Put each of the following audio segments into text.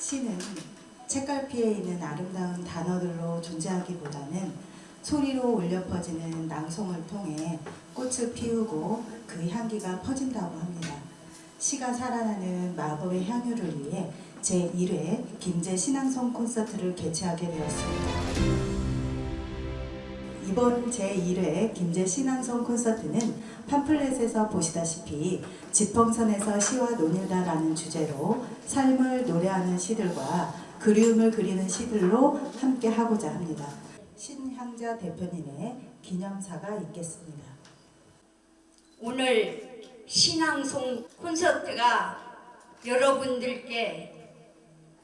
시는 책갈피에 있는 아름다운 단어들로 존재하기보다는 소리로 울려 퍼지는 낭송을 통해 꽃을 피우고 그 향기가 퍼진다고 합니다. 시가 살아나는 마법의 향유를 위해 제1회 김제 신앙송 콘서트를 개최하게 되었습니다. 이번 제1회 김제 신앙송 콘서트는 팜플렛에서 보시다시피 지평선에서 시와 논일다라는 주제로 삶을 노래하는 시들과 그리움을 그리는 시들로 함께 하고자 합니다. 신향자 대표님의 기념사가 있겠습니다. 오늘 신앙송 콘서트가 여러분들께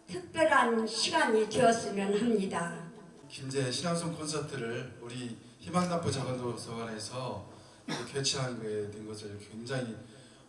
특별한 시간이 되었으면 합니다. 김제 신앙송 콘서트를 우리 희망남부 자건도서관에서 개최하게 된 것을 굉장히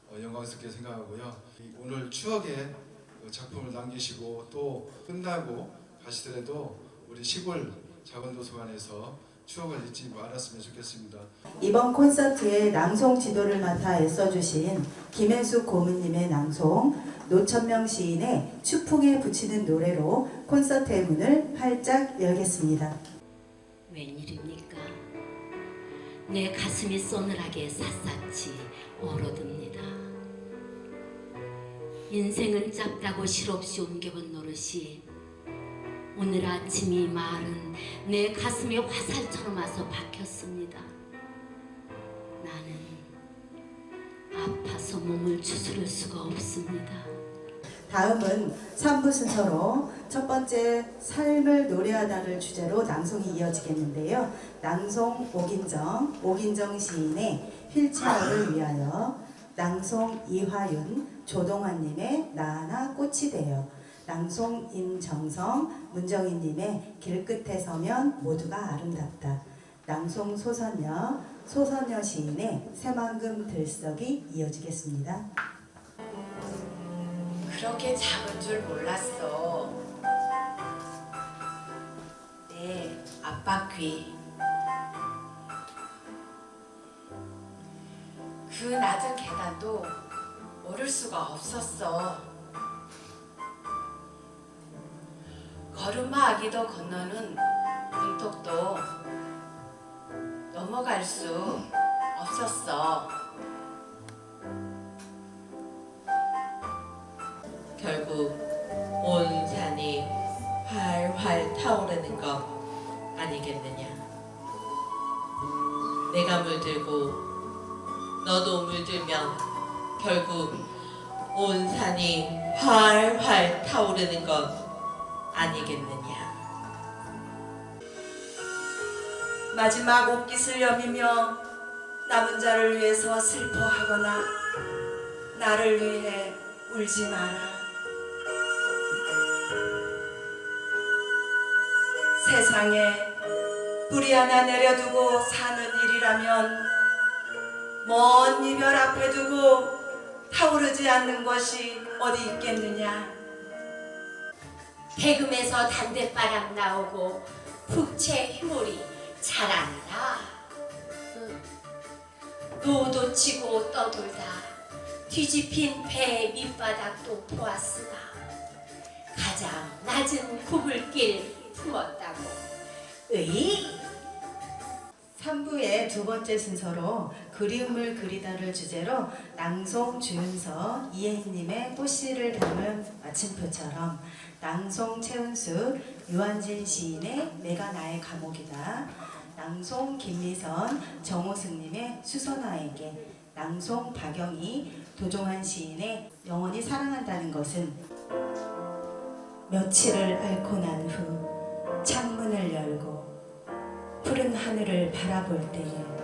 어, 영광스럽게 생각하고요. 이 오늘 추억의 그 작품을 남기시고 또 끝나고 가시더라도 우리 시골 자건도서관에서 추억을 잊지 말았으면 좋겠습니다. 이번 콘서트의 낭송 지도를 맡아 애써주신 김현숙 고문님의 낭송, 노천명 시인의 추풍에 붙이는 노래로 콘서트의 문을 활짝 열겠습니다. 웬일입니까? 내 가슴이 서늘하게 샅샅이 인생은 짧다고 실없이 옮겨본 노릇이 오늘 아침 이 말은 내 가슴에 화살처럼 와서 박혔습니다. 나는 아파서 몸을 추스를 수가 없습니다. 다음은 3부 순서로 첫 번째 삶을 노래하다를 주제로 낭송이 이어지겠는데요. 낭송 오긴정, 오긴정 시인의 휠체어를 위하여 낭송 이화윤, 조동환님의 나나 꽃이 되어 낭송 임정성, 문정희님의 길끝에 서면 모두가 아름답다. 낭송 소선녀, 소선녀 시인의 새만금 들썩이 이어지겠습니다. 그렇게 작은 줄 몰랐어. 네, 아빠 귀. 그 낮은 계단도 오를 수가 없었어. 걸음마 아기도 건너는 문턱도 넘어갈 수 없었어. 결국 온 산이 활활 타오르는 것 아니겠느냐. 내가 물들고 너도 물들면 결국 온 산이 활활 타오르는 것 아니겠느냐. 마지막 옷깃을 여미며 남은 자를 위해서 슬퍼하거나 나를 위해 울지 마라. 세상에 뿌리 하나 내려두고 사는 일이라면 먼 이별 앞에 두고 타오르지 않는 것이 어디 있겠느냐. 대금에서 단대바람 나오고 북채 희물이 자라느라 노도 치고 떠돌다 뒤집힌 배 밑바닥도 보았으나 가장 낮은 구불길 품었다고 의 3부의 두 번째 순서로 그리움을 그리다를 주제로 낭송 주윤서 이혜인님의 꽃씨를 담은 마침표처럼 낭송 최은숙 유한진 시인의 내가 나의 감옥이다. 낭송 김미선 정호승님의 수선화에게 낭송 박영희 도종환 시인의 영원히 사랑한다는 것은 며칠을 앓고 난 후 창문을 열고 푸른 하늘을 바라볼 때에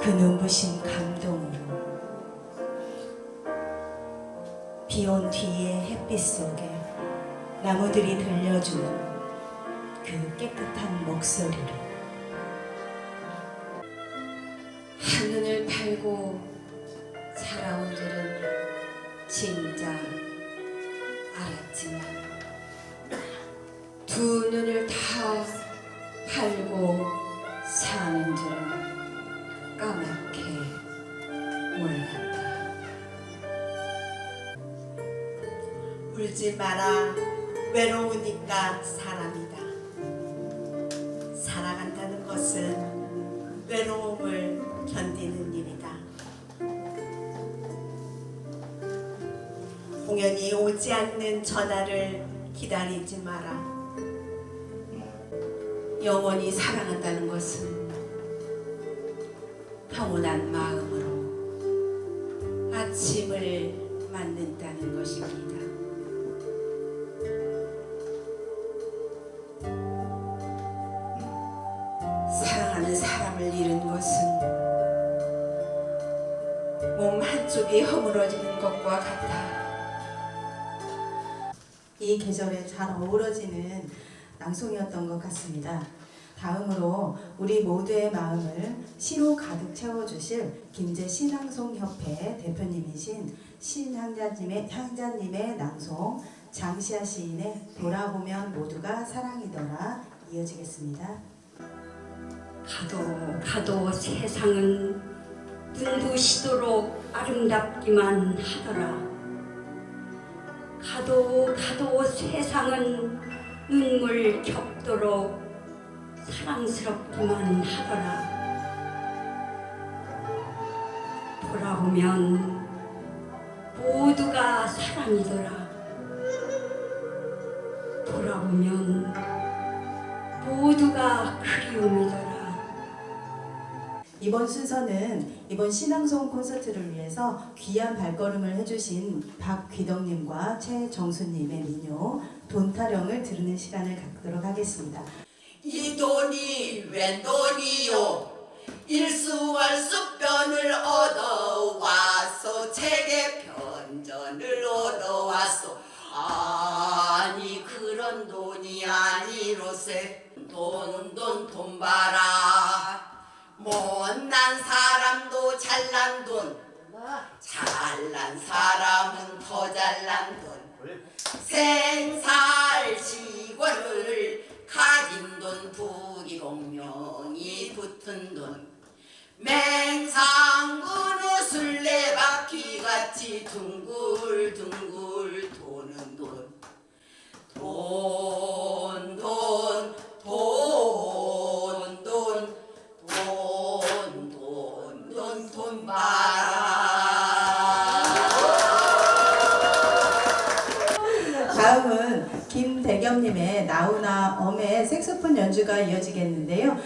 그 눈부신 감동으로 비온 뒤의 햇빛 속에 나무들이 들려주는 그 깨끗한 목소리로. 한눈을 팔고 살아온 줄은 진짜 알았지만 두 눈을 다 팔고 울지 마라. 외로우니까 사람이다. 살아간다는 것은 외로움을 견디는 일이다. 공연이 오지 않는 전화를 기다리지 마라. 영원히 사랑한다는 것은 평온한 마음으로 아침을 맞는다는 것입니다. 한쪽이 허물어지는 것과 같아. 이 계절에 잘 어우러지는 낭송이었던 것 같습니다. 다음으로 우리 모두의 마음을 시로 가득 채워주실 김제 신앙송협회 대표님이신 신향자님의 향자님의 낭송 장시아 시인의 돌아보면 모두가 사랑이더라 이어지겠습니다. 가도 가도 세상은 눈부시도록 아름답기만 하더라. 가도 가도 세상은 눈물 겹도록 사랑스럽기만 하더라. 돌아보면 모두가 사랑이더라. 돌아보면 이번 순서는 이번 신앙송 콘서트를 위해서 귀한 발걸음을 해주신 박귀덕님과 최정수님의 민요 돈타령을 들으는 시간을 갖도록 하겠습니다. 이 돈이 웬 돈이요? 일수월수 변을 얻어왔소 책의 편전을 얻어왔소 아니 그런 돈이 아니로세. 돈 돈돈 봐라 못난 사람도 잘난 돈. 잘난 사람은 더 잘난 돈. 생살시권을 가진 돈 부귀공명이 붙은 돈. 맹상군의 술래바퀴같이 둥글둥글 도는 돈. 돈, 김대겸님의 나우나 엄의 색소폰 연주가 이어지겠는데요.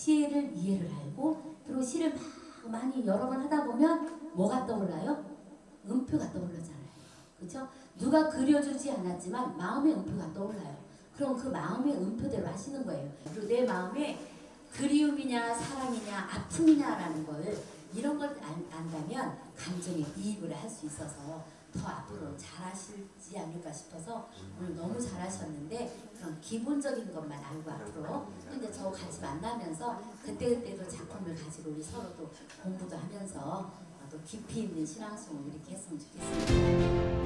시를 이해를 알고 그리고 시를 막 많이 여러 번 하다 보면 뭐가 떠올라요? 음표가 떠오르잖아요. 그렇죠? 누가 그려주지 않았지만 마음의 음표가 떠올라요. 그럼 그 마음의 음표대로 하시는 거예요. 그리고 내 마음에 그리움이냐 사랑이냐 아픔이냐라는 걸 이런 걸 안, 안다면 감정에 이입을 할 수 있어서 더 앞으로 잘하실지 않을까 싶어서 오늘 너무 잘하셨는데 그런 기본적인 것만 알고 앞으로 또 이제 저 같이 만나면서 그때그때도 작품을 가지고 우리 서로 또 공부도 하면서 또 깊이 있는 신앙송을 이렇게 했으면 좋겠습니다.